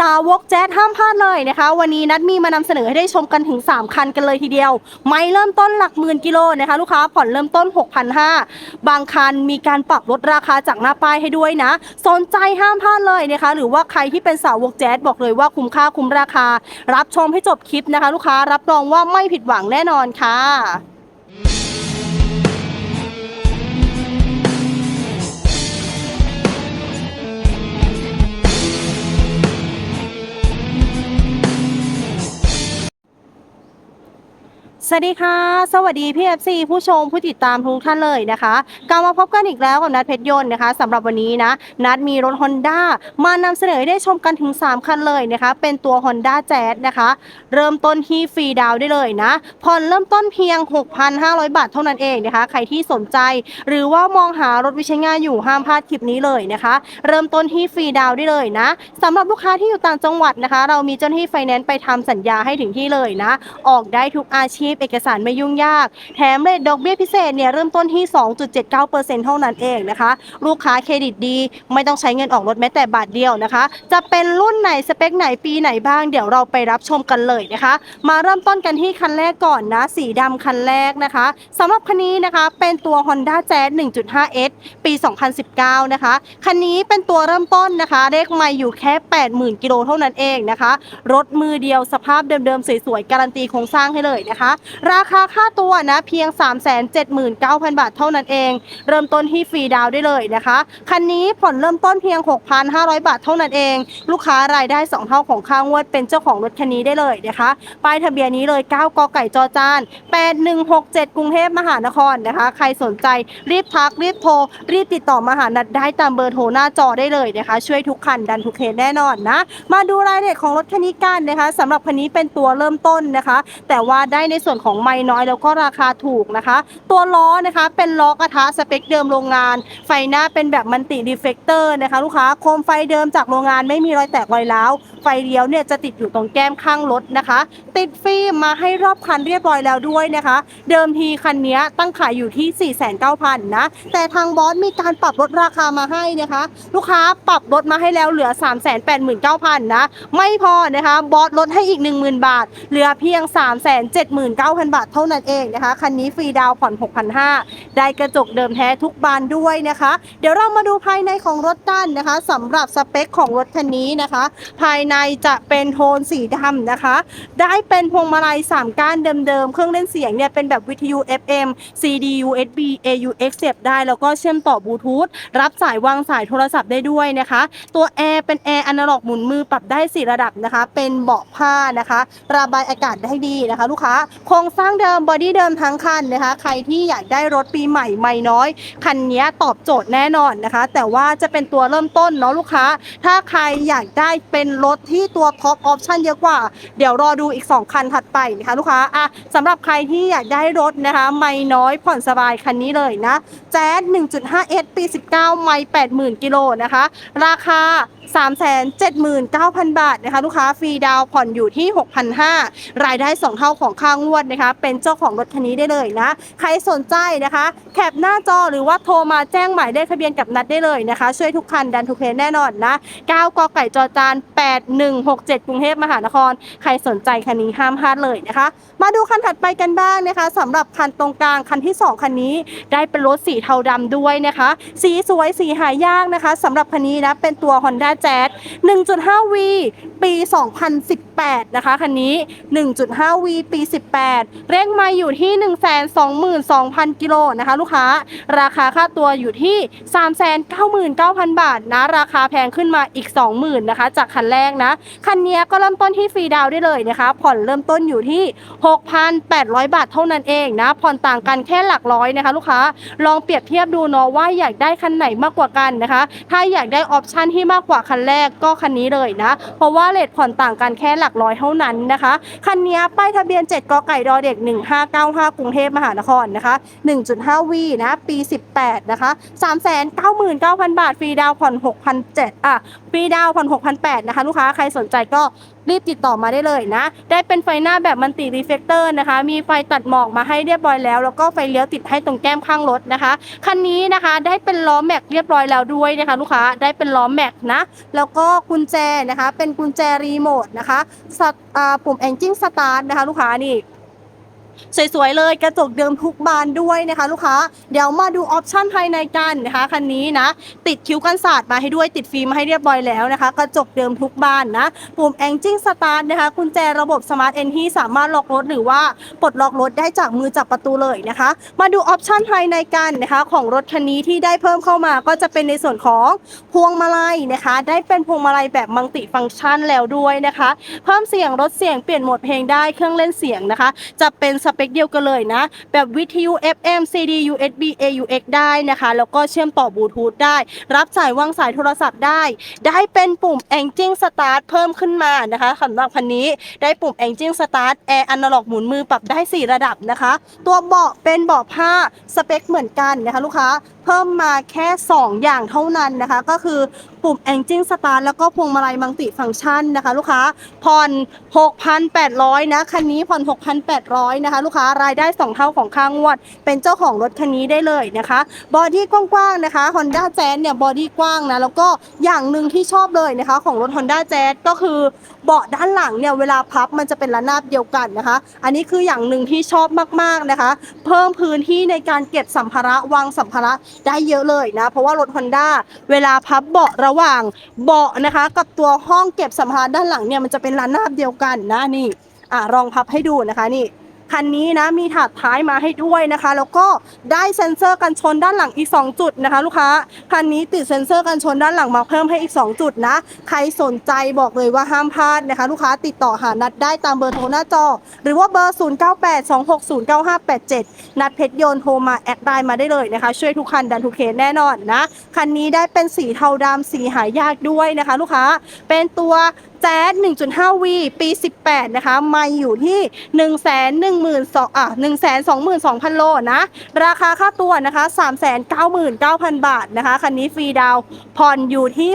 สาวกแจ๊ดห้ามพลาดเลยนะคะ วันนี้นัดมีมานำเสนอให้ได้ชมกันถึง 3 คันกันเลยทีเดียว ไม่เริ่มต้นหลักหมื่นกิโลนะคะ ลูกค้าผ่อนเริ่มต้น 6,500 บางคันมีการปรับลดราคาจากหน้าป้ายให้ด้วยนะ สนใจห้ามพลาดเลยนะคะ หรือว่าใครที่เป็นสาวกแจ๊ดบอกเลยว่าคุ้มค่าคุ้มราคา รับชมให้จบคลิปนะคะ ลูกค้ารับรองว่าไม่ผิดหวังแน่นอนค่ะ สวัสดีค่ะ สวัสดีพี่เอฟซีผู้ชมผู้ติดตามทุกท่านเลยนะคะกลับมาพบกันอีกแล้วกับนัดเพชรยนต์นะคะสำหรับวันนี้นะ นัดมีรถ Honda มานำเสนอให้ได้ชมกันถึง 3 คันเลยนะคะ เป็นตัว Honda Jazz นะคะ เริ่มต้นที่ฟรีดาวได้เลยนะผ่อนเริ่มต้นเพียง 6,500 บาทเท่านั้นเองนะคะ ใครที่สนใจ หรือว่ามองหารถวิชัยงานอยู่ห้ามพลาดคลิปนี้เลยนะคะ เริ่มต้นที่ฟรีดาวได้เลยนะสำหรับลูกค้าที่อยู่ต่างจังหวัดนะคะ เรามีเจ้าหน้าที่ไฟแนนซ์ไปทำสัญญาให้ถึงที่เลยนะ ออกได้ทุกอาชีพเอกสารไม่ยุ่งยาก แถมเรทดอกเบี้ยพิเศษเนี่ยเริ่มต้นที่ 2.79%เท่านั้นเองนะคะ ลูกค้าเครดิตดี ไม่ต้องใช้เงินออกรถแม้แต่บาทเดียวนะคะ จะเป็นรุ่นไหนสเปคไหนปีไหนบ้างเดี๋ยวเราไปรับชมกันเลยนะคะ มาเริ่มต้นกันที่คันแรกก่อนนะ สีดำคันแรกนะคะสำหรับคันนี้นะคะเป็นตัว Honda Jazz 1.5S ปี 2019 นะคะ คันนี้เป็นตัวเริ่มต้นนะคะเลขไม่อยู่แค่ 80,000 กิโลเท่านั้นเองนะคะ รถมือเดียวสภาพเดิมๆ สวยๆ การันตีโครงสร้างให้เลยนะคะราคาค่าตัวนะเพียง 379,000 บาทเท่านั้นเอง เริ่มต้นที่ฟรีดาวได้เลยนะคะ คันนี้ผ่อนเริ่มต้นเพียง 6,500 บาทเท่านั้นเอง ลูกค้ารายได้ 2 เท่าของค่างวดเป็นเจ้าของรถคันนี้ได้เลยนะคะ ป้ายทะเบียนนี้เลย 9 กไก่จอจาน 8167 กรุงเทพมหานครนะคะ ใครสนใจรีบทักรีบโทร รีบติดต่อมาหานัดได้ตามเบอร์โทรหน้าจอได้เลยนะคะ ช่วยทุกคันดันทุกเคสแน่นอนนะ มาดูรายละเอียดของรถคันนี้กันนะคะสำหรับคันนี้เป็นตัวเริ่มต้นนะคะ แต่ว่าได้ในส่วนของไม่น้อยแล้วก็ราคาถูกนะคะ ตัวล้อนะคะเป็นล้อกระทะสเปคเดิมโรงงาน ไฟหน้าเป็นแบบมันติดีเฟกเตอร์นะคะ ลูกค้าโคมไฟเดิมจากโรงงานไม่มีรอยแตกรอยร้าวไฟเลี้ยวเนี่ยจะติดอยู่ตรงแก้มข้างรถนะคะ ติดฟิล์มมาให้รอบคันเรียบร้อยแล้วด้วยนะคะ เดิมทีคันนี้ตั้งขายอยู่ที่ 4,900นะแต่ทางบอสมีการปรับลดราคามาให้นะคะ ลูกค้าปรับลดมาให้แล้วเหลือ 389,000นะไม่พอนะคะบอสลดให้อีก 10,000 บาท เหลือเพียง 379,000 9,000 บาทเท่านั้นเองนะคะ คันนี้ฟรีดาวผ่อน 6,500 ได้กระจกเดิมแท้ทุกบานด้วยนะคะ เดี๋ยวเรามาดูภายในของรถกันนะคะสำหรับสเปคของรถคันนี้นะคะ ภายในจะเป็นโทนสีดำนะคะ ได้เป็นพวงมาลัย 3 ก้านเดิมๆ เครื่องเล่นเสียงเนี่ยเป็นแบบวิทยุ FM CD USB AUX เสียบได้แล้วก็เชื่อมต่อบลูทูธรับสายวางสายโทรศัพท์ได้ด้วยนะคะ ตัวแอร์เป็นแอร์อนาล็อกหมุนมือปรับได้ 4 ระดับนะคะ เป็นเบาะผ้านะคะ ระบายอากาศได้ดีนะคะ ลูกค้าครงสร้างเดิมบอดี้เดิมทั้งคันนะคะ ใครที่อยากได้รถปีใหม่ไม่น้อย คันนี้ตอบโจทย์แน่นอนนะคะ แต่ว่าจะเป็นตัวเริ่มต้นเนาะลูกค้า ถ้าใครอยากได้เป็นรถที่ตัวท็อปออปชั่นเยอะกว่า เดี๋ยวรอดูอีก 2 คันถัดไปนะคะลูกค้าอะสำหรับใครที่อยากได้รถนะคะ ไม่น้อยผ่อนสบายคันนี้เลยนะแจ๊ด 1.5 S ปี 19 ไม่ 80,000 กิโลนะคะ ราคา379,000 บาทนะคะลูกค้าฟรีดาวผ่อนอยู่ที่ 6,500 รายได้ 2 เท่าของค่างวดนะคะ เป็นเจ้าของรถคันนี้ได้เลยนะ ใครสนใจนะคะ แคปหน้าจอหรือว่าโทรมาแจ้งหมายเลขทะเบียนกับนัดได้เลยนะคะ ช่วยทุกคันดันทุกเคสแน่นอนนะ 9กไก่จอจาน 8167 กรุงเทพมหานคร ใครสนใจคันนี้ห้ามพลาดเลยนะคะ มาดูคันถัดไปกันบ้างนะคะสำหรับคันตรงกลางคันที่ 2 คันนี้ได้เป็นรถสีเทาดำด้วยนะคะ สีสวยสีหายากนะคะสำหรับคันนี้นะเป็นตัว Honda Jazz 1.5V ปี 2018 นะคะคันนี้ 1.5V ปี 18 เร่งมาอยู่ที่ 122,000 กิโลนะคะลูกค้า ราคาค่าตัวอยู่ที่ 399,000 บาทนะ ราคาแพงขึ้นมาอีก 20,000นะคะ จากคันแรกนะ คันนี้ก็เริ่มต้นที่ฟรีดาวได้เลยนะคะ ผ่อนเริ่มต้นอยู่ที่ 6,800 บาทเท่านั้นเองนะ ผ่อนต่างกันแค่หลักร้อยนะคะ ลูกค้า ลองเปรียบเทียบดูเนาะว่าอยากได้คันไหนมากกว่ากันนะคะ ถ้าอยากได้ออปชันที่มากกว่าคันแรกก็คันนี้เลยนะ เพราะว่าเลทผ่อนต่างกันแค่หลักร้อยเท่านั้นนะคะ คันนี้ป้ายทะเบียน 7กไก่ดอเด็ก 1595 กรุงเทพมหานครนะคะ 1.5 วีนะ ปี 18 นะคะ 399,000 บาท ฟรีดาวผ่อน 6,700อะ ฟรีดาวผ่อน 6,800 นะคะ ลูกค้าใครสนใจก็ รีบติดต่อมาได้เลยนะ ได้เป็นไฟหน้าแบบมันติรีเฟกเตอร์นะคะ มีไฟตัดหมอกมาให้เรียบร้อยแล้ว แล้วก็ไฟเลี้ยวติดให้ตรงแก้มข้างรถนะคะ คันนี้นะคะได้เป็นล้อแม็กเรียบร้อยแล้วด้วยนะคะ ลูกค้า ได้เป็นล้อแม็กนะ แล้วก็กุญแจนะคะ เป็นกุญแจรีโมทนะคะสปุ่มแองจิ้งสตาร์ทนะคะ ลูกค้านี่ สวยๆเลยกระจกเดิมทุกบานด้วยนะคะลูกค้า เดี๋ยวมาดูออปชั่นภายในกันนะคะคันนี้นะ ติดคิ้วกันศาสตร์มาให้ด้วยติดฟิล์มมาให้เรียบร้อยแล้วนะคะ กระจกเดิมทุกบานนะ ปุ่ม engine start นะคะกุญแจระบบ smart end ที่สามารถล็อกรถหรือว่าปลดล็อกรถได้จากมือจับประตูเลยนะคะ มาดูออปชั่นภายในกันนะคะ ของรถคันนี้ที่ได้เพิ่มเข้ามาก็จะเป็นในส่วนของพวงมาลัยนะคะ ได้เป็นพวงมาลัยแบบมัลติฟังก์ชันแล้วด้วยนะคะ เพิ่มเสียงลดเสียงเปลี่ยนโหมดเพลงได้เครื่องเล่นเสียงนะคะ จะเป็นสเปคเดียวกันเลยนะ แบบวิทยุ FM CD USB AUX ได้นะคะ แล้วก็เชื่อมต่อบลูทูธได้ รับสายวางสายโทรศัพท์ได้ ได้เป็นปุ่ม Engine Start เพิ่มขึ้นมานะคะสำหรับคันนี้ได้ปุ่ม Engine Start Air Analog หมุนมือปรับได้ 4 ระดับนะคะ ตัวเบาะเป็นเบาะผ้าสเปคเหมือนกันนะคะลูกค้าเพิ่มมาแค่ 2 อย่างเท่านั้นนะคะ ก็คือปุ่ม Engine Start แล้วก็พวงมาลัยมัลติฟังก์ชันนะคะ ลูกค้าผ่อน 6,800 นะ คันนี้ผ่อน 6,800 นะคะ ลูกค้ารายได้ 2 เท่าของค่างวด เป็นเจ้าของรถคันนี้ได้เลยนะคะบอดี้กว้างๆนะคะ Honda Jazz เนี่ยบอดี้กว้างนะ แล้วก็อย่างหนึ่งที่ชอบเลยนะคะของรถ Honda Jazz ก็คือเบาะด้านหลังเนี่ยเวลาพับมันจะเป็นระนาบเดียวกันนะคะ อันนี้คืออย่างหนึ่งที่ชอบมากๆนะคะ เพิ่มพื้นที่ในการเก็บสัมภาระวางสัมภาระได้เยอะเลยนะ เพราะว่ารถ Honda เวลาพับเบาะระหว่างเบาะนะคะ กับตัวห้องเก็บสัมภาระด้านหลังเนี่ยมันจะเป็นระนาบเดียวกันนะนี่อะลองพับให้ดูนะคะนี่ คันนี้นะมีถาดท้ายมาให้ด้วยนะคะ แล้วก็ได้เซ็นเซอร์กันชนด้านหลังอีก 2 จุดนะคะ ลูกค้าคันนี้ติดเซ็นเซอร์กันชนด้านหลังมาเพิ่มให้อีก 2 จุดนะ ใครสนใจบอกเลยว่าห้ามพลาดนะคะ ลูกค้าติดต่อหานัดได้ตามเบอร์โทรหน้าจอ หรือว่าเบอร์ 0982609587 นัดเพชรโยนโทรมาแอดไลน์มาได้เลยนะคะ ช่วยทุกคันดันทุกเคสแน่นอนนะคันนี้ได้เป็นสีเทาดำสีหายากด้วยนะคะ ลูกค้าเป็นตัว แจ๊ด1.5 V ปี 18 นะคะ มาอยู่ที่ 1 1 2 0 0 0อะ122,000 โลนะ ราคาค่าตัวนะคะ 399,000 บาทนะคะ คันนี้ฟรีดาวผ่อนอยู่ที่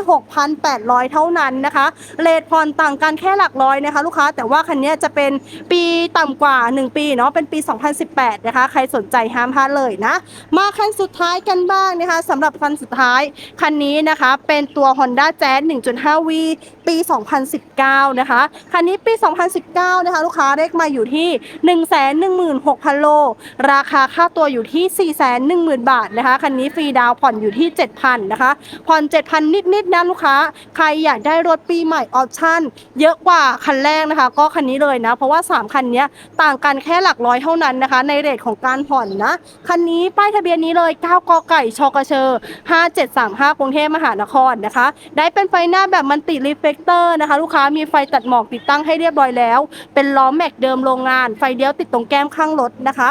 6,800 เท่านั้นนะคะ เลทผ่อนต่างกันแค่หลักร้อยนะคะ ลูกค้า แต่ว่าคันนี้จะเป็นปีต่ำกว่า 1 ปีเนาะ เป็นปี 2018 นะคะ ใครสนใจห้ามพลาดเลยนะ มาคันสุดท้ายกันบ้างนะคะสำหรับคันสุดท้าย คันนี้นะคะ เป็นตัว Honda Jazz 1.5V ปี2019 นะคะ คันนี้ปี 2019 นะคะ ลูกค้าเลขมาอยู่ที่ 116,000 โล ราคาค่าตัวอยู่ที่ 410,000 บาทนะคะ คันนี้ฟรีดาวผ่อนอยู่ที่ 7,000 นะคะ ผ่อน 7,000 นิดๆนะลูกค้า ใครอยากได้รถปีใหม่ออปชั่น เยอะกว่าคันแรกนะคะ ก็คันนี้เลยนะ เพราะว่า 3 คันนี้ต่างกันแค่หลักร้อยเท่านั้นนะคะ ในเรทของการผ่อนนะ คันนี้ป้ายทะเบียนนี้เลย 9 กไก่ชกเชอ5735 กรุงเทพมหานครนะคะ ได้เป็นไฟหน้าแบบมันติรีเฟกเตอร์นะคะลูกกค้ามีไฟตัดหมอกติดตั้งให้เรียบร้อยแล้ว เป็นล้อแม็กเดิมโรงงาน ไฟเดียวติดตรงแก้มข้างรถนะคะ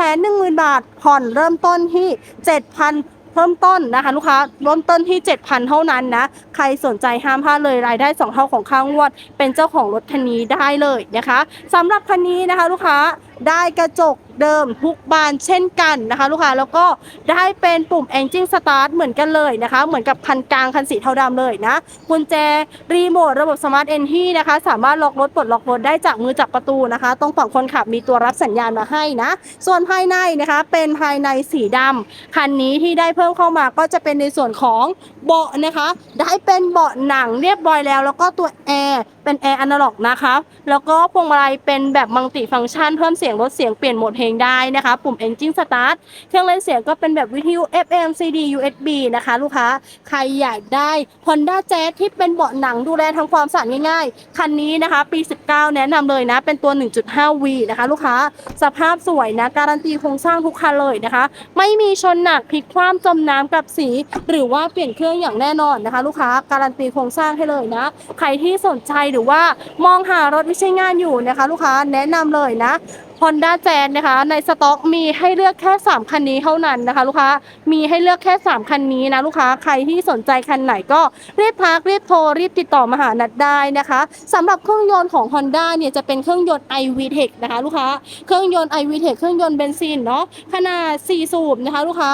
410,000บาท ผ่อนเริ่มต้นที่ 7,000เพิ่มต้นนะคะลูกค้าเริ่มต้นที่ 7,000 เท่านั้นนะ ใครสนใจห้ามพลาดเลยรายได้ 2 เท่าของข้างวด เป็นเจ้าของรถคันนี้ได้เลยนะคะสำหรับคันนี้นะคะ ลูกค้า ได้กระจกเดิมทุกบานเช่นกันนะคะ ลูกค้าแล้วก็ได้เป็นปุ่ม engine start เหมือนกันเลยนะคะ เหมือนกับคันกลางคันสีเทาดำเลยนะกุญแจรีโมทระบบ smart end ที่นะคะ สามารถล็อกรถปลดล็อกรถได้จากมือจับประตูนะคะ ตรงฝั่งคนขับมีตัวรับสัญญาณมาให้นะ ส่วนภายในนะคะเป็นภายในสีดำคันนี้ที่ได้เพิ่มเข้ามาก็จะเป็นในส่วนของเบาะนะคะ ได้เป็นเบาะหนังเรียบร้อยแล้ว แล้วก็ตัวแอร์ เป็นแอร์อนาล็อกนะคะแล้วก็พวงมาลัยเป็นแบบมัลติฟังก์ชัน เพิ่มเสียงลดเสียงเปลี่ยนโหมดเพลงได้นะคะ ปุ่ม Engine Start เครื่องเล่นเสียงก็เป็นแบบวิทยุ FM CD USB นะคะ ลูกค้าใครอยากได้ Honda Jazz ที่เป็นเบาะหนังดูแลทำความสะอาดง่ายๆ คันนี้นะคะ ปี 19 แนะนำเลยนะ เป็นตัว 1.5V นะคะ ลูกค้าสภาพสวยนะ การันตีโครงสร้างทุกคันเลยนะคะ ไม่มีชนหนักพลิกคว่ำจมน้ำกับสี หรือว่าเปลี่ยนเครื่องอย่างแน่นอนนะคะ ลูกค้าการันตีโครงสร้างให้เลยนะ ใครที่สนใจหรือว่ามองหารถวิใช่งานอยู่นะคะ ลูกค้าแนะนำเลยนะ Honda Jazz นะคะ ในสต็อกมีให้เลือกแค่ 3 คันนี้เท่านั้นนะคะ ลูกค้ามีให้เลือกแค่ 3 คันนี้นะลูกค้าใครที่สนใจคันไหนก็รีบทักรีบโทรรีบติดต่อมาหานัดได้นะคะสำหรับเครื่องยนต์ของ Honda เนี่ยจะเป็นเครื่องยนต์ iVTEC นะคะลูกค้าเครื่องยนต์ iVTEC เครื่องยนต์เบนซินเนาะขนาด 4 สูบนะคะลูกค้า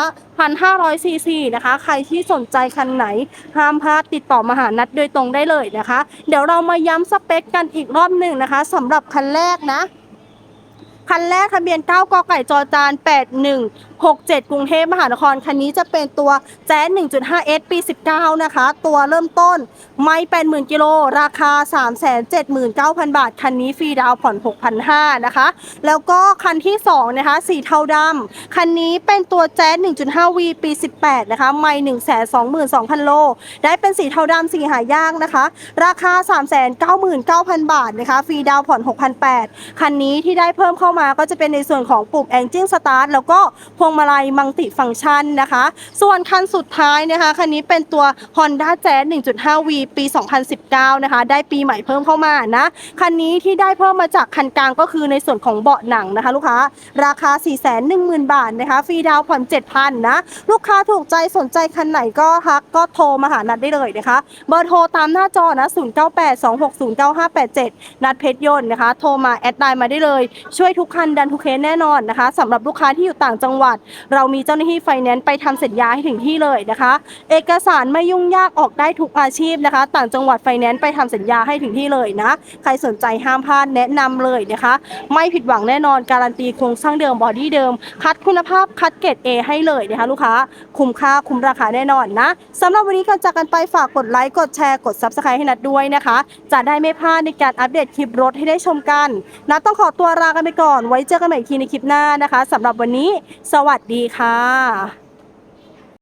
1,500ซีซีนะคะ ใครที่สนใจคันไหน ห้ามพลาดติดต่อมาหานัดโดยตรงได้เลยนะคะ เดี๋ยวเรามาย้ำสเปคกันอีกรอบหนึ่งนะคะสำหรับคันแรกนะ คันแรกทะเบียน 9 กไก่จอจาน 8167 กรุงเทพมหานคร คันนี้จะเป็นตัวแจ๊ส 1.5S ปี 19 นะคะ ตัวเริ่มต้นไม่ 80,000 กิโล ราคา 379,000 บาท คันนี้ฟรีดาวผ่อน 6,500 นะคะ แล้วก็คันที่ 2 นะคะ สีเทาดำ คันนี้เป็นตัวแจ๊ส 1.5V ปี 18 นะคะ ไม่122,000 โล ได้เป็นสีเทาดำสีหายากนะคะ ราคา 399,000 บาทนะคะ ฟรีดาวผ่อน 6,800 คันนี้ที่ได้เพิ่มเข้ามาก็จะเป็นในส่วนของปุ่ม Engine Start แล้วก็พวงมาลัยมังติฟังก์ชันนะคะ ส่วนคันสุดท้ายนะคะ คันนี้เป็นตัว Honda Jazz 1.5V ปี 2019 นะคะ ได้ปีใหม่เพิ่มเข้ามานะ คันนี้ที่ได้เพิ่มมาจากคันกลางก็คือในส่วนของเบาะหนังนะคะ ลูกค้า ราคา 410,000 บาทนะคะ ฟรีดาวน์ผ่อน 7,000 นะ ลูกค้าถูกใจสนใจคันไหนก็ทักก็โทรมาหานัดได้เลยนะคะ เบอร์โทรตามหน้าจอนะ 0982609587 นัดเพชรยนต์นะคะ โทรมาแอดไลน์มาได้เลย ช่วยทุกุกคันดันทุกเคสแน่นอนนะคะสำหรับลูกค้าที่อยู่ต่างจังหวัด เรามีเจ้าหน้าที่ไฟแนนซ์ไปทำสัญญาให้ถึงที่เลยนะคะ เอกสารไม่ยุ่งยากออกได้ทุกอาชีพนะคะ ต่างจังหวัดไฟแนนซ์ไปทำสัญญาให้ถึงที่เลยนะ ใครสนใจห้ามพลาดแนะนำเลยนะคะ ไม่ผิดหวังแน่นอนการันตีโครงสร้างเดิมบอดี้เดิม คัดคุณภาพคัดเกรด A ให้เลยนะคะลูกค้าคุ้มค่าคุ้มราคาแน่นอนนะสำหรับวันนี้ก่อนจากกันไปฝากกดไลค์กดแชร์กด Subscribe ให้นัดด้วยนะคะ จะได้ไม่พลาดในการอัปเดตคลิปรถให้ได้ชมกันนัดต้องขอตัวลากันไปก่อนอนไว้เจอกันใหม่อีกทีในคลิปหน้านะคะสำหรับวันนี้ สวัสดีค่ะ